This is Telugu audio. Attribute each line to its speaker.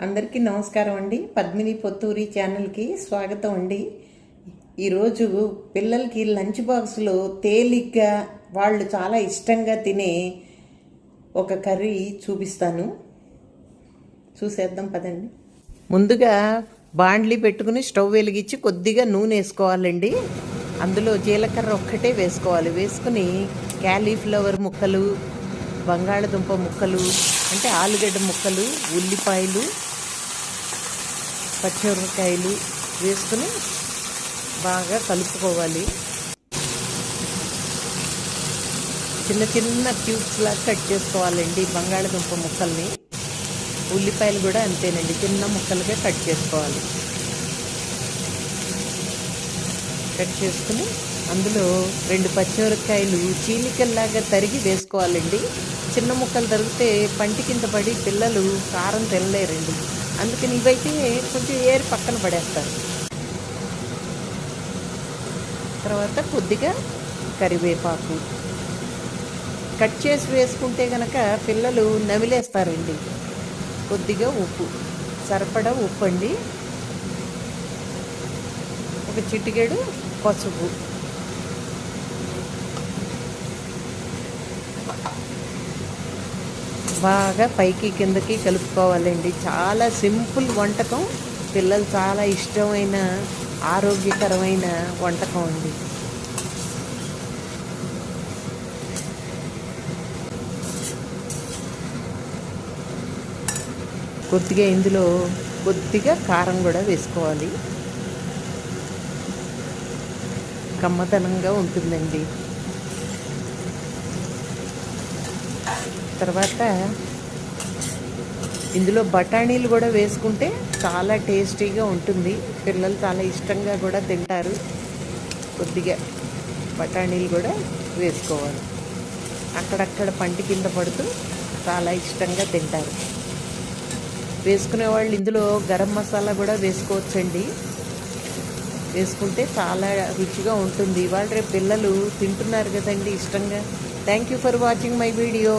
Speaker 1: అందరికీ నమస్కారం అండి. పద్మిని పొత్తూరి ఛానల్కి స్వాగతం అండి. ఈరోజు పిల్లలకి లంచ్ బాక్స్లో తేలిగ్గా వాళ్ళు చాలా ఇష్టంగా తినే ఒక కర్రీ చూపిస్తాను. చూసేద్దాం పదండి. ముందుగా బాండ్లీ పెట్టుకుని స్టవ్ వెలిగించి కొద్దిగా నూనె వేసుకోవాలండి. అందులో జీలకర్ర ఒక్కటే వేసుకోవాలి. వేసుకుని క్యాలీఫ్లవర్ ముక్కలు బంగాళదుంప ముక్కలు అంటే ఆలుగడ్డ ముక్కలు ఉల్లిపాయలు పచ్చిమిరపకాయలు వేసుకుని బాగా కలుపుకోవాలి. చిన్న చిన్న క్యూబ్స్ లాగా కట్ చేసుకోవాలండి బంగాళదుంప ముక్కల్ని. ఉల్లిపాయలు కూడా అంతేనండి చిన్న ముక్కలుగా కట్ చేసుకోవాలి. కట్ చేసుకుని అందులో రెండు పచ్చిమిరపకాయలు చీలికల్లాగా తరిగి వేసుకోవాలండి. చిన్న ముక్కలు తరిగితే పంటి కింద పడి పిల్లలు కారం తినలేరండి అందుకని ఇవైతే కొంచెం ఏరి పక్కన పడేస్తారు. తర్వాత కొద్దిగా కరివేపాకు. కట్ చేసి వేసుకుంటే కనుక పిల్లలు నమిలేస్తారండి. కొద్దిగా ఉప్పు. సరిపడా ఉప్పు అండి ఒక చిటికెడు పసుపు. బాగా పైకి కిందకి కలుపుకోవాలండి. చాలా సింపుల్ వంటకం. పిల్లలు చాలా ఇష్టమైన ఆరోగ్యకరమైన వంటకం అండి. కొద్దిగా ఇందులో కొద్దిగా కారం కూడా వేసుకోవాలి. కమ్మతనంగా ఉంటుందండి. తర్వాత ఇందులో బఠానీలు కూడా వేసుకుంటే చాలా టేస్టీగా ఉంటుంది. పిల్లలు చాలా ఇష్టంగా కూడా తింటారు. కొద్దిగా బఠానీలు కూడా వేసుకోవాలి. అక్కడక్కడ పంటి కింద పడుతూ చాలా ఇష్టంగా తింటారు. వేసుకునే వాళ్ళు ఇందులో గరం మసాలా కూడా వేసుకోవచ్చండి. వేసుకుంటే చాలా రుచిగా ఉంటుంది. ఇవాళ రేపు పిల్లలు తింటున్నారు కదండి ఇష్టంగా. Thank you for watching my video